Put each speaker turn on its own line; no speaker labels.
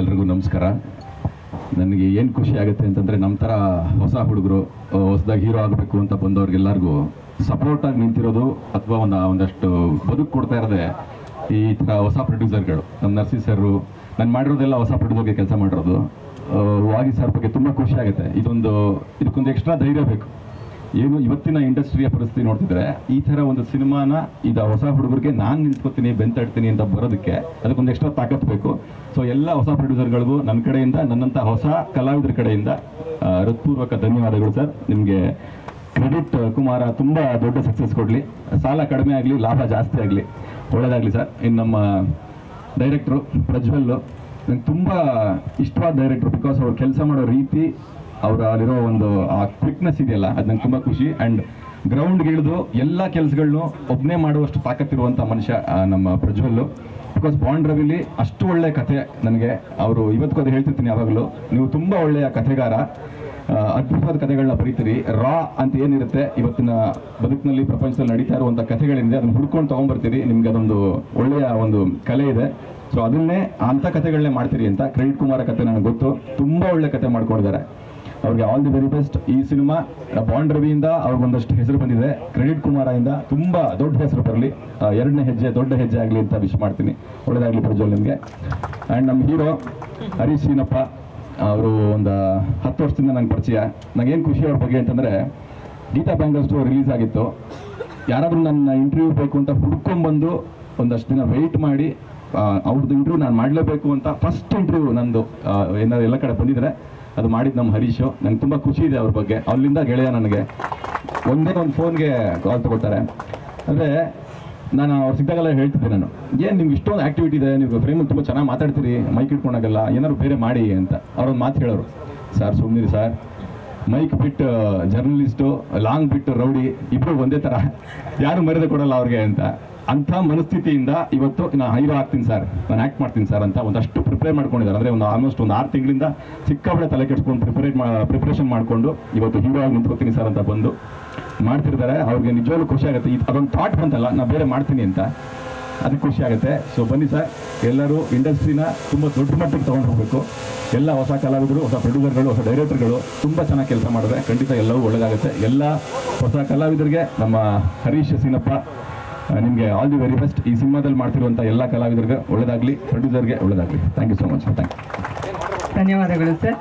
ಎಲ್ರಿಗೂ ನಮಸ್ಕಾರ. ನನಗೆ ಏನು ಖುಷಿ ಆಗುತ್ತೆ ಅಂತಂದರೆ ನಮ್ಮ ಥರ ಹೊಸ ಹುಡುಗರು ಹೊಸದಾಗಿ ಹೀರೋ ಆಗಬೇಕು ಅಂತ ಬಂದವ್ರಿಗೆಲ್ಲರಿಗೂ ಸಪೋರ್ಟಾಗಿ ನಿಂತಿರೋದು ಅಥವಾ ಒಂದು, ಒಂದಷ್ಟು ಬದುಕು ಕೊಡ್ತಾ ಇರೋದೆ ಈ ಥರ ಹೊಸ ಪ್ರೊಡ್ಯೂಸರ್ಗಳು ನಮ್ಮ ನರ್ಸಿ ಸರ್ರು, ನಾನು ಮಾಡಿರೋದೆಲ್ಲ ಹೊಸ ಪ್ರೊಡ್ಯೂಸರ್ಗೆ ಕೆಲಸ ಮಾಡಿರೋದು. ವಾಗಿ ಸರ್ ಬಗ್ಗೆ ತುಂಬ ಖುಷಿ ಆಗುತ್ತೆ. ಇದೊಂದು, ಇದಕ್ಕೊಂದು ಎಕ್ಸ್ಟ್ರಾ ಧೈರ್ಯ ಬೇಕು. ಏನು ಇವತ್ತಿನ ಇಂಡಸ್ಟ್ರಿಯ ಪರಿಸ್ಥಿತಿ ನೋಡ್ತಿದ್ರೆ ಈ ಥರ ಒಂದು ಸಿನಿಮಾನ ಈಗ ಹೊಸ ಹುಡುಗರಿಗೆ ನಾನು ನಿಂತ್ಕೋತೀನಿ ಬೆಂತಾಡ್ತೀನಿ ಅಂತ ಬರೋದಕ್ಕೆ ಅದಕ್ಕೊಂದು ಎಕ್ಸ್ಟ್ರಾ ತಾಕತ್ ಬೇಕು. ಸೊ ಎಲ್ಲ ಹೊಸ ಪ್ರೊಡ್ಯೂಸರ್ಗಳಿಗೂ ನನ್ನ ಕಡೆಯಿಂದ ನನ್ನಂಥ ಹೊಸ ಕಲಾವಿದರ ಕಡೆಯಿಂದ ಹೃತ್ಪೂರ್ವಕ ಧನ್ಯವಾದಗಳು ಸರ್. ನಿಮಗೆ ಕ್ರೆಡಿಟ್ ಕುಮಾರ ತುಂಬ ದೊಡ್ಡ ಸಕ್ಸಸ್ ಕೊಡಲಿ. ಸಾಲ ಕಡಿಮೆ ಆಗಲಿ, ಲಾಭ ಜಾಸ್ತಿ ಆಗಲಿ. ಒಳ್ಳೆಯದಾಗಲಿ ಸರ್. ಇನ್ನು ನಮ್ಮ ಡೈರೆಕ್ಟ್ರು ಪ್ರಜ್ವಲ್ಲು, ನಂಗೆ ತುಂಬ ಇಷ್ಟವಾದ ಡೈರೆಕ್ಟ್ರು ಬಿಕಾಸ್ ಅವ್ರು ಕೆಲಸ ಮಾಡೋ ರೀತಿ ಅವರ ಅಲ್ಲಿರೋ ಒಂದು, ಆ ಕ್ವಿಕ್ನೆಸ್ ಇದೆಯಲ್ಲ, ಅದು ನಂಗೆ ತುಂಬ ಖುಷಿ. ಆ್ಯಂಡ್ ಗ್ರೌಂಡ್ಗೆ ಇಳಿದು ಎಲ್ಲ ಕೆಲಸಗಳನ್ನು ಒಬ್ಬನೇ ಮಾಡುವಷ್ಟು ತಾಕತ್ತಿರುವಂಥ ಮನುಷ್ಯ ನಮ್ಮ ಪ್ರಜ್ವಲ್ಲು. ಬಿಕಾಸ್ ಬಾಂಡ್ ರವಿಲಿ ಅಷ್ಟು ಒಳ್ಳೆ ಕಥೆ ನನಗೆ. ಅವರು ಇವತ್ತಿಗೂ ಅದು ಹೇಳ್ತಿರ್ತೀನಿ ಯಾವಾಗಲೂ. ನೀವು ತುಂಬ ಒಳ್ಳೆಯ ಕಥೆಗಾರ. ಅದ್ಭುತವಾದ ಕಥೆಗಳನ್ನ ಬರೀತೀರಿ. ರಾ ಅಂತ ಏನಿರುತ್ತೆ, ಇವತ್ತಿನ ಬದುಕಿನಲ್ಲಿ, ಪ್ರಪಂಚದಲ್ಲಿ ನಡೀತಾ ಇರುವಂಥ ಕಥೆಗಳಿಂದ ಅದನ್ನು ಹುಡ್ಕೊಂಡು ತೊಗೊಂಬರ್ತೀರಿ. ನಿಮ್ಗೆ ಅದೊಂದು ಒಳ್ಳೆಯ ಒಂದು ಕಲೆ ಇದೆ. ಸೊ ಅದನ್ನೇ ಅಂಥ ಕಥೆಗಳನ್ನೇ ಮಾಡ್ತೀರಿ ಅಂತ ಕ್ರೆಡಿಟ್ ಕುಮಾರ ಕಥೆ ನನಗೆ ಗೊತ್ತು. ತುಂಬ ಒಳ್ಳೆ ಕಥೆ ಮಾಡ್ಕೊಂಡಿದ್ದಾರೆ. ಅವ್ರಿಗೆ ಆಲ್ ದಿ ವೆರಿ ಬೆಸ್ಟ್ ಈ ಸಿನಿಮಾ ಬಾಂಡ್ ರವಿಯಿಂದ ಅವ್ರಿಗೊಂದಷ್ಟು ಹೆಸರು ಬಂದಿದೆ. ಕ್ರೆಡಿಟ್ ಇಂದ ತುಂಬ ದೊಡ್ಡ ಹೆಸರು ಬರಲಿ. ಎರಡನೇ ಹೆಜ್ಜೆ, ದೊಡ್ಡ ಹೆಜ್ಜೆ ಆಗಲಿ ಅಂತ ವಿಶ್ ಮಾಡ್ತೀನಿ. ಒಳ್ಳೇದಾಗಲಿ ಪ್ರಜ್ವಲ್ ನಿಮಗೆ. ಆ್ಯಂಡ್ ನಮ್ಮ ಹೀರೋ ಹರೀಶ್ ಸೀನಪ್ಪ, ಅವರು ಒಂದು ಹತ್ತು ವರ್ಷದಿಂದ ನಂಗೆ ಪರಿಚಯ. ನಂಗೇನು ಖುಷಿ ಅವ್ರ ಬಗ್ಗೆ ಅಂತಂದರೆ, ಗೀತಾ ಬ್ಯಾಂಗಲ್ಸ್ಟು ರಿಲೀಸ್ ಆಗಿತ್ತು. ಯಾರಾದರೂ ನನ್ನ ಇಂಟರ್ವ್ಯೂ ಬೇಕು ಅಂತ ಹುಡ್ಕೊಂಡ್ಬಂದು ಒಂದಷ್ಟು ದಿನ ವೆಯ್ಟ್ ಮಾಡಿ ಅವ್ರದ್ದು ಇಂಟರ್ವ್ಯೂ ನಾನು ಮಾಡಲೇಬೇಕು ಅಂತ ಫಸ್ಟ್ ಇಂಟರ್ವ್ಯೂ ನಂದು ಏನಾದ್ರು ಎಲ್ಲ ಕಡೆ ಬಂದಿದ್ರೆ ಅದು ಮಾಡಿದ್ದು ನಮ್ಮ ಹರೀಶು. ನಂಗೆ ತುಂಬ ಖುಷಿ ಇದೆ ಅವ್ರ ಬಗ್ಗೆ. ಅಲ್ಲಿಂದ ಗೆಳೆಯ ನನಗೆ. ಒಂದೇ ಒಂದು ಫೋನ್ಗೆ ಕಾಲ್ ತಗೊಳ್ತಾರೆ. ಅಂದರೆ ನಾನು ಅವ್ರು ಸಿಕ್ಕಾಗೆಲ್ಲ ಹೇಳ್ತಿದ್ದೆ ನಾನು. ಏನು ನಿಮ್ಗೆ ಇಷ್ಟೊಂದು ಆಕ್ಟಿವಿಟಿ ಇದೆ? ನೀವು ಫ್ರೇಮಲ್ಲಿ ತುಂಬ ಚೆನ್ನಾಗಿ ಮಾತಾಡ್ತೀರಿ. ಮೈಕ್ ಇಟ್ಕೊಂಡಾಗಲ್ಲ. ಏನಾದ್ರು ಬೇರೆ ಮಾಡಿ ಅಂತ. ಅವ್ರೊಂದು ಮಾತು ಹೇಳೋರು. ಸರ್ ಸುಮ್ಮನಿರಿ ಸರ್. ಮೈಕ್ ಬಿಟ್ಟು ಜರ್ನಲಿಸ್ಟು ಲಾಂಗ್ ಬಿಟ್ಟು ರೌಡಿ ಇಬ್ಬರು ಒಂದೇ ಥರ ಯಾರು ಮರ್ಯಾದೆ ಕೊಡಲ್ಲ ಅವ್ರಿಗೆ ಅಂತ. ಅಂಥ ಮನಸ್ಥಿತಿಯಿಂದ ಇವತ್ತು ನಾನು ಹೈರೋ ಆಗ್ತೀನಿ ಸರ್. ನಾನು ಆ್ಯಕ್ಟ್ ಮಾಡ್ತೀನಿ ಸರ್ ಅಂತ ಒಂದಷ್ಟು ಪ್ರಿಪೇರ್ ಮಾಡ್ಕೊಂಡಿದ್ದಾರೆ. ಅಂದರೆ ಒಂದು ಆಲ್ಮೋಸ್ಟ್ ಒಂದು ಆರು ತಿಂಗಳಿಂದ ಸಿಕ್ಕಾಪಟ್ಟೆ ತಲೆ ಕೆಡ್ಸ್ಕೊಂಡು ಪ್ರಿಪರೇಟ್ ಪ್ರಿಪ್ರೇಷನ್ ಮಾಡಿಕೊಂಡು ಇವತ್ತು ಹೀರೋ ಆಗಿ ನಿಂತ್ಕೋತೀನಿ ಸರ್ ಅಂತ ಬಂದು ಮಾಡ್ತಿರ್ತಾರೆ. ಅವ್ರಿಗೆ ನಿಜವಾಗ್ಲೂ ಖುಷಿ ಆಗುತ್ತೆ. ಇದು ಅದೊಂದು ಥಾಟ್ ಬಂತಲ್ಲ, ನಾ ಬೇರೆ ಮಾಡ್ತೀನಿ ಅಂತ. ಅದಕ್ಕೆ ಖುಷಿ ಆಗುತ್ತೆ. ಸೊ ಬನ್ನಿ ಸರ್. ಎಲ್ಲರೂ ಇಂಡಸ್ಟ್ರಿನ ತುಂಬ ದೊಡ್ಡ ಮಟ್ಟಕ್ಕೆ ತೊಗೊಂಡು ಹೋಗಬೇಕು. ಎಲ್ಲ ಹೊಸ ಕಲಾವಿದರು, ಹೊಸ ಪ್ರೊಡ್ಯೂಸರ್ಗಳು ಹೊಸ ಡೈರೆಕ್ಟರ್ಗಳು ತುಂಬ ಚೆನ್ನಾಗಿ ಕೆಲಸ ಮಾಡಿದ್ರೆ ಖಂಡಿತ ಎಲ್ಲವೂ ಒಳ್ಳೆಯದಾಗುತ್ತೆ ಎಲ್ಲ ಹೊಸ ಕಲಾವಿದರಿಗೆ ನಮ್ಮ ಹರೀಶ್ ಸೀನಪ್ಪ ನಿಮಗೆ ಆಲ್ ದಿ ವೆರಿ ಬೆಸ್ಟ್ ಈ ಸಿನಿಮಾದಲ್ಲಿ ಮಾಡ್ತಿರುವಂಥ ಎಲ್ಲ ಕಲಾವಿದರಿಗೆ ಒಳ್ಳೆಯದಾಗಲಿ ಪ್ರೊಡ್ಯೂಸರ್ಗೆ ಒಳ್ಳೆಯದಾಗಲಿ thank you so much thank you
ಧನ್ಯವಾದಗಳು ಸರ್